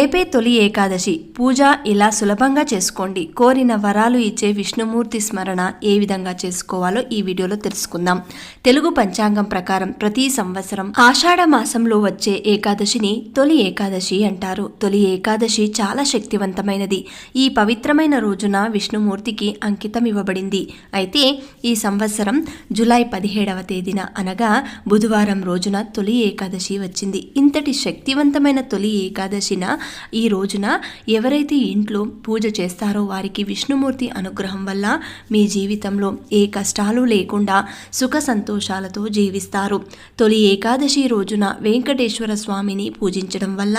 రేపే తొలి ఏకాదశి. పూజ ఇలా సులభంగా చేసుకోండి. కోరిన వరాలు ఇచ్చే విష్ణుమూర్తి స్మరణ ఏ విధంగా చేసుకోవాలో ఈ వీడియోలో తెలుసుకుందాం. తెలుగు పంచాంగం ప్రకారం ప్రతి సంవత్సరం ఆషాఢ మాసంలో వచ్చే ఏకాదశిని తొలి ఏకాదశి అంటారు. తొలి ఏకాదశి చాలా శక్తివంతమైనది. ఈ పవిత్రమైన రోజున విష్ణుమూర్తికి అంకితం ఇవ్వబడింది. అయితే ఈ సంవత్సరం జూలై పదిహేడవ తేదీన అనగా బుధవారం రోజున తొలి ఏకాదశి వచ్చింది. ఇంతటి శక్తివంతమైన తొలి ఏకాదశిన ఈ రోజున ఎవరైతే ఇంట్లో పూజ చేస్తారో వారికి విష్ణుమూర్తి అనుగ్రహం వల్ల మీ జీవితంలో ఏ కష్టాలు లేకుండా సుఖ సంతోషాలతో జీవిస్తారు. తొలి ఏకాదశి రోజున వెంకటేశ్వర స్వామిని పూజించడం వల్ల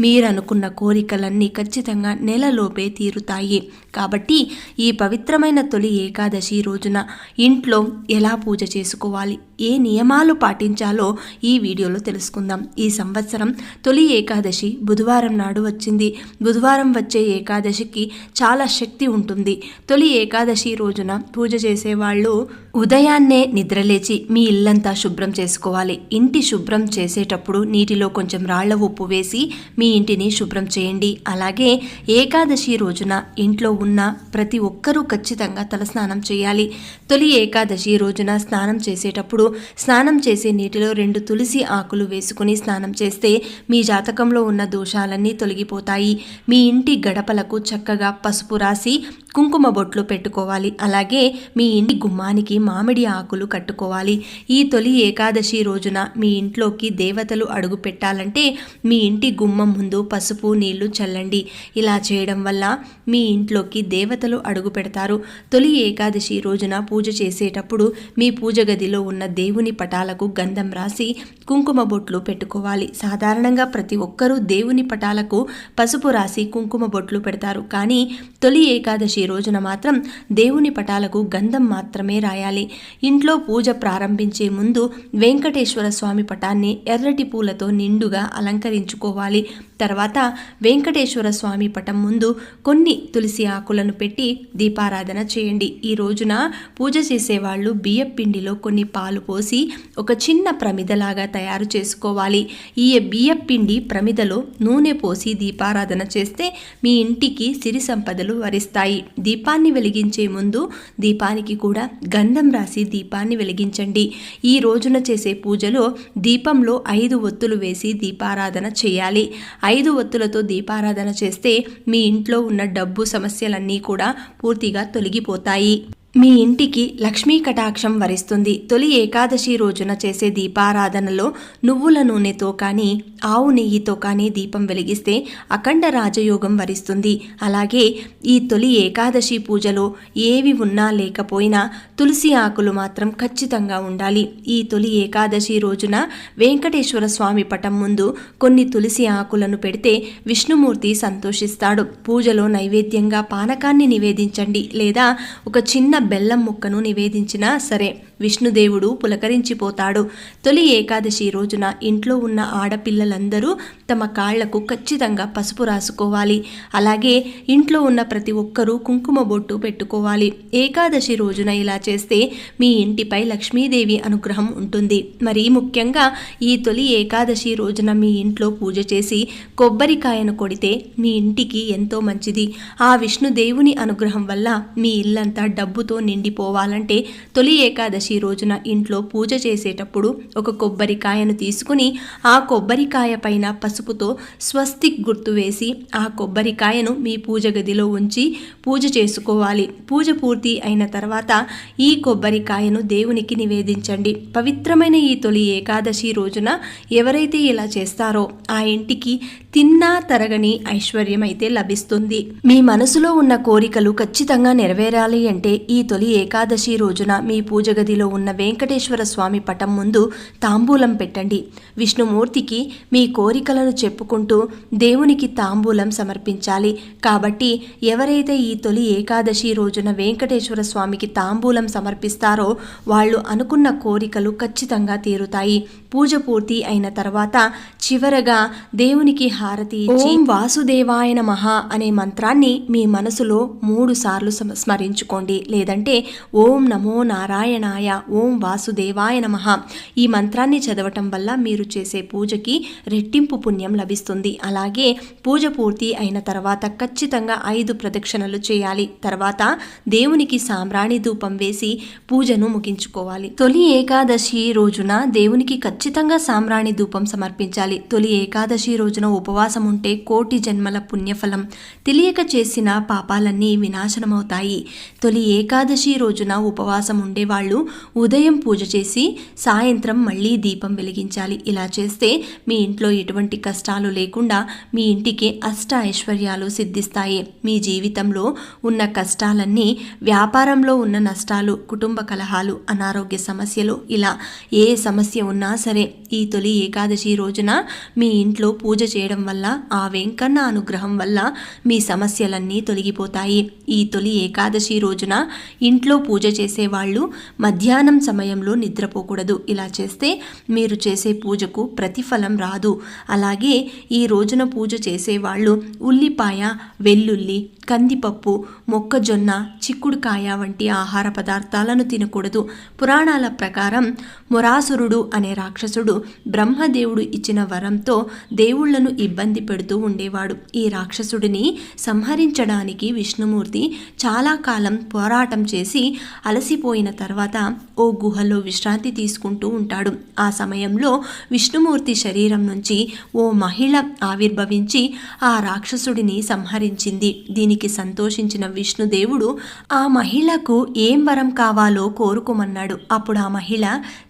మీరు అనుకున్న కోరికలన్నీ ఖచ్చితంగా నెలలోపే తీరుతాయి. కాబట్టి ఈ పవిత్రమైన తొలి ఏకాదశి రోజున ఇంట్లో ఎలా పూజ చేసుకోవాలి? ఏ నియమాలు పాటించాలో ఈ వీడియోలో తెలుసుకుందాం. ఈ సంవత్సరం తొలి ఏకాదశి బుధవారం నాడు వచ్చింది. బుధవారం వచ్చే ఏకాదశికి చాలా శక్తి ఉంటుంది. తొలి ఏకాదశి రోజున పూజ చేసేవాళ్ళు ఉదయాన్నే నిద్రలేచి మీ ఇల్లంతా శుభ్రం చేసుకోవాలి. ఇంటి శుభ్రం చేసేటప్పుడు నీటిలో కొంచెం రాళ్ళ ఉప్పు వేసి మీ ఇంటిని శుభ్రం చేయండి. అలాగే ఏకాదశి రోజున ఇంట్లో ఉన్న ప్రతి ఒక్కరూ ఖచ్చితంగా తలస్నానం చేయాలి. తొలి ఏకాదశి రోజున స్నానం చేసేటప్పుడు స్నానం చేసే నీటిలో రెండు తులసి ఆకులు వేసుకుని స్నానం చేస్తే మీ జాతకంలో ఉన్న దోషాలన్నీ తొలగిపోతాయి. మీ ఇంటి గడపలకు చక్కగా పసుపు రాసి కుంకుమ బొట్లు పెట్టుకోవాలి. అలాగే మీ ఇంటి గుమ్మానికి మామిడి ఆకులు కట్టుకోవాలి. ఈ తొలి ఏకాదశి రోజున మీ ఇంట్లోకి దేవతలు అడుగు పెట్టాలంటే మీ ఇంటి గుమ్మం ముందు పసుపు నీళ్ళు చల్లండి. ఇలా చేయడం వల్ల మీ ఇంట్లోకి దేవతలు అడుగు పెడతారు. తొలి ఏకాదశి రోజున పూజ చేసేటప్పుడు మీ పూజ గదిలో ఉన్న దేవుని పటాలకు గంధం రాసి కుంకుమ బొట్లు పెట్టుకోవాలి. సాధారణంగా ప్రతి ఒక్కరూ దేవుని పటాలకు పసుపు రాసి కుంకుమ బొట్లు పెడతారు. కానీ తొలి ఏకాదశి ఈ రోజున మాత్రం దేవుని పటాలకు గంధం మాత్రమే రాయాలి. ఇంట్లో పూజ ప్రారంభించే ముందు వెంకటేశ్వర స్వామి పటాన్ని ఎర్రటి పూలతో నిండుగా అలంకరించుకోవాలి. తర్వాత వెంకటేశ్వర స్వామి పటం ముందు కొన్ని తులసి ఆకులను పెట్టి దీపారాధన చేయండి. ఈ రోజున పూజ చేసేవాళ్ళు బియ్యం పిండిలో కొన్ని పాలు పోసి ఒక చిన్న ప్రమిదలాగా తయారు చేసుకోవాలి. ఈ బియ్యం పిండి ప్రమిదలో నూనె పోసి దీపారాధన చేస్తే మీ ఇంటికి సిరి సంపదలు వరిస్తాయి. దీపాన్ని వెలిగించే ముందు దీపానికి కూడా గంధం రాసి దీపాన్ని వెలిగించండి. ఈ రోజున చేసే పూజలో దీపంలో ఐదు ఒత్తులు వేసి దీపారాధన చేయాలి. ఐదు ఒత్తులతో దీపారాధన చేస్తే మీ ఇంట్లో ఉన్న డబ్బు సమస్యలన్నీ కూడా పూర్తిగా తొలగిపోతాయి. మీ ఇంటికి లక్ష్మీ కటాక్షం వరిస్తుంది. తొలి ఏకాదశి రోజున చేసే దీపారాధనలో నువ్వుల నూనెతో కానీ ఆవు నెయ్యితో కానీ దీపం వెలిగిస్తే అఖండ రాజయోగం వరిస్తుంది. అలాగే ఈ తొలి ఏకాదశి పూజలో ఏవి ఉన్నా లేకపోయినా తులసి ఆకులు మాత్రం ఖచ్చితంగా ఉండాలి. ఈ తొలి ఏకాదశి రోజున వెంకటేశ్వర స్వామి పటం ముందు కొన్ని తులసి ఆకులను పెడితే విష్ణుమూర్తి సంతోషిస్తాడు. పూజలో నైవేద్యంగా పానకాన్ని నివేదించండి. లేదా ఒక చిన్న బెల్లం ముక్కను నివేదించినా సరే విష్ణుదేవుడు పులకరించిపోతాడు. తొలి ఏకాదశి రోజున ఇంట్లో ఉన్న ఆడపిల్లలందరూ తమ కాళ్ళకు ఖచ్చితంగా పసుపు రాసుకోవాలి. అలాగే ఇంట్లో ఉన్న ప్రతి ఒక్కరూ కుంకుమ బొట్టు పెట్టుకోవాలి. ఏకాదశి రోజున ఇలా చేస్తే మీ ఇంటిపై లక్ష్మీదేవి అనుగ్రహం ఉంటుంది. మరి ముఖ్యంగా ఈ తొలి ఏకాదశి రోజున మీ ఇంట్లో పూజ చేసి కొబ్బరికాయను కొడితే మీ ఇంటికి ఎంతో మంచిది. ఆ విష్ణుదేవుని అనుగ్రహం వల్ల మీ ఇల్లంతా డబ్బుతో నిండిపోవాలంటే తొలి ఏకాదశి రోజున ఇంట్లో పూజ చేసేటప్పుడు ఒక కొబ్బరికాయను తీసుకుని ఆ కొబ్బరికాయ పైన పసుపుతో స్వస్తిక్ గుర్తు వేసి ఆ కొబ్బరికాయను మీ పూజ గదిలో ఉంచి పూజ చేసుకోవాలి. పూజ పూర్తి అయిన తర్వాత ఈ కొబ్బరికాయను దేవునికి నివేదించండి. పవిత్రమైన ఈ తొలి ఏకాదశి రోజున ఎవరైతే ఇలా చేస్తారో ఆ ఇంటికి తిన్నా తరగని ఐశ్వర్యం అయితే లభిస్తుంది. మీ మనసులో ఉన్న కోరికలు ఖచ్చితంగా నెరవేరాలి అంటే ఈ తొలి ఏకాదశి రోజున మీ పూజ గదిలో ఉన్న వెంకటేశ్వర స్వామి పటం ముందు తాంబూలం పెట్టండి. విష్ణుమూర్తికి మీ కోరికలను చెప్పుకుంటూ దేవునికి తాంబూలం సమర్పించాలి. కాబట్టి ఎవరైతే ఈ తొలి ఏకాదశి రోజున వెంకటేశ్వర స్వామికి తాంబూలం సమర్పిస్తారో వాళ్ళు అనుకున్న కోరికలు ఖచ్చితంగా తీరుతాయి. పూజ పూర్తి అయిన తర్వాత చివరగా దేవునికి హారతి ఇచ్చి ఓం. వాసుదేవాయ నమః అనే మంత్రాన్ని మీ మనసులో మూడు సార్లు స్మ- స్మరించుకోండి. లేదంటే ఓం నమో నారాయణాయ ఓం వాసుదేవాయ నమః. ఈ మంత్రాన్ని చదవటం వల్ల మీరు చేసే పూజకి రెట్టింపు పుణ్యం లభిస్తుంది. అలాగే పూజ పూర్తి అయిన తర్వాత ఖచ్చితంగా ఐదు ప్రదక్షిణలు చేయాలి. తర్వాత దేవునికి సాంబ్రాణి ధూపం వేసి పూజను ముగించుకోవాలి. తొలి ఏకాదశి రోజున దేవునికి ఖచ్చితంగా సాంబ్రాణి ధూపం సమర్పించాలి. తొలి ఏకాదశి రోజున ఉపవాసం ఉంటే కోటి జన్మల పుణ్యఫలం. తెలియక చేసిన పాపాలన్నీ వినాశనమవుతాయి. తొలి ఏకాదశి రోజున ఉపవాసం ఉండేవాళ్ళు ఉదయం పూజ చేసి సాయంత్రం మళ్ళీ దీపం వెలిగించాలి. ఇలా చేస్తే మీ ఇంట్లో ఎటువంటి కష్టాలు లేకుండా మీ ఇంటికి అష్ట ఐశ్వర్యాలు సిద్ధిస్తాయి. మీ జీవితంలో ఉన్న కష్టాలన్నీ వ్యాపారంలో ఉన్న నష్టాలు కుటుంబ కలహాలు అనారోగ్య సమస్యలు ఇలా ఏ సమస్య ఉన్నా సరే ఈ తొలి ఏకాదశి రోజున మీ ఇంట్లో పూజ చేయడం వల్ల ఆ వెంకన్న అనుగ్రహం వల్ల మీ సమస్యలన్నీ తొలగిపోతాయి. ఈ తొలి ఏకాదశి రోజున ఇంట్లో పూజ చేసేవాళ్ళు మధ్యాహ్నం సమయంలో నిద్రపోకూడదు. ఇలా చేస్తే మీరు చేసే పూజకు ప్రతిఫలం రాదు. అలాగే ఈ రోజున పూజ చేసేవాళ్ళు ఉల్లిపాయ వెల్లుల్లి కందిపప్పు మొక్కజొన్న చిక్కుడుకాయ వంటి ఆహార పదార్థాలను తినకూడదు. పురాణాల ప్రకారం మురాసురుడు అనే రాక్షసుడు బ్రహ్మదేవుడు ఇచ్చిన వరంతో దేవుళ్ళను ఇబ్బంది పెడుతూ ఉండేవాడు. ఈ రాక్షసుడిని సంహరించడానికి విష్ణుమూర్తి చాలా కాలం పోరాటం చేసి అలసిపోయిన తర్వాత ఓ గుహలో విశ్రాంతి తీసుకుంటూ ఉంటాడు. ఆ సమయంలో విష్ణుమూర్తి శరీరం నుంచి ఓ మహిళ ఆవిర్భవించి ఆ రాక్షసుడిని సంహరించింది. దీనికి సంతోషించిన విష్ణుదేవుడు ఆ మహిళకు ఏం వరం కావాలో కోరుకోమన్నాడు. అప్పుడు ఆ మహిళ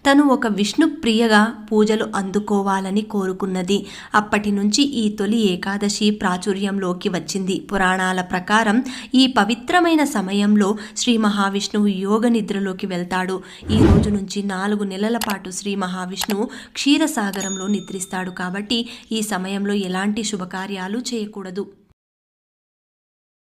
తను ఒక విష్ణు ప్రియగా పూజలు అందుకోవాలని కోరుకున్నది. అప్పటి నుంచి ఈ తొలి ఏకాదశి ప్రాచుర్యంలోకి వచ్చింది. పురాణాల ప్రకారం ఈ పవిత్రమైన సమయంలో శ్రీ మహావిష్ణువు యోగ నిద్రలోకి వెళ్తాడు. ఈ రోజు నుంచి నాలుగు నెలల పాటు శ్రీ మహావిష్ణువు క్షీరసాగరంలో నిద్రిస్తాడు కాబట్టి ఈ సమయంలో ఎలాంటి శుభకార్యాలు చేయకూడదు.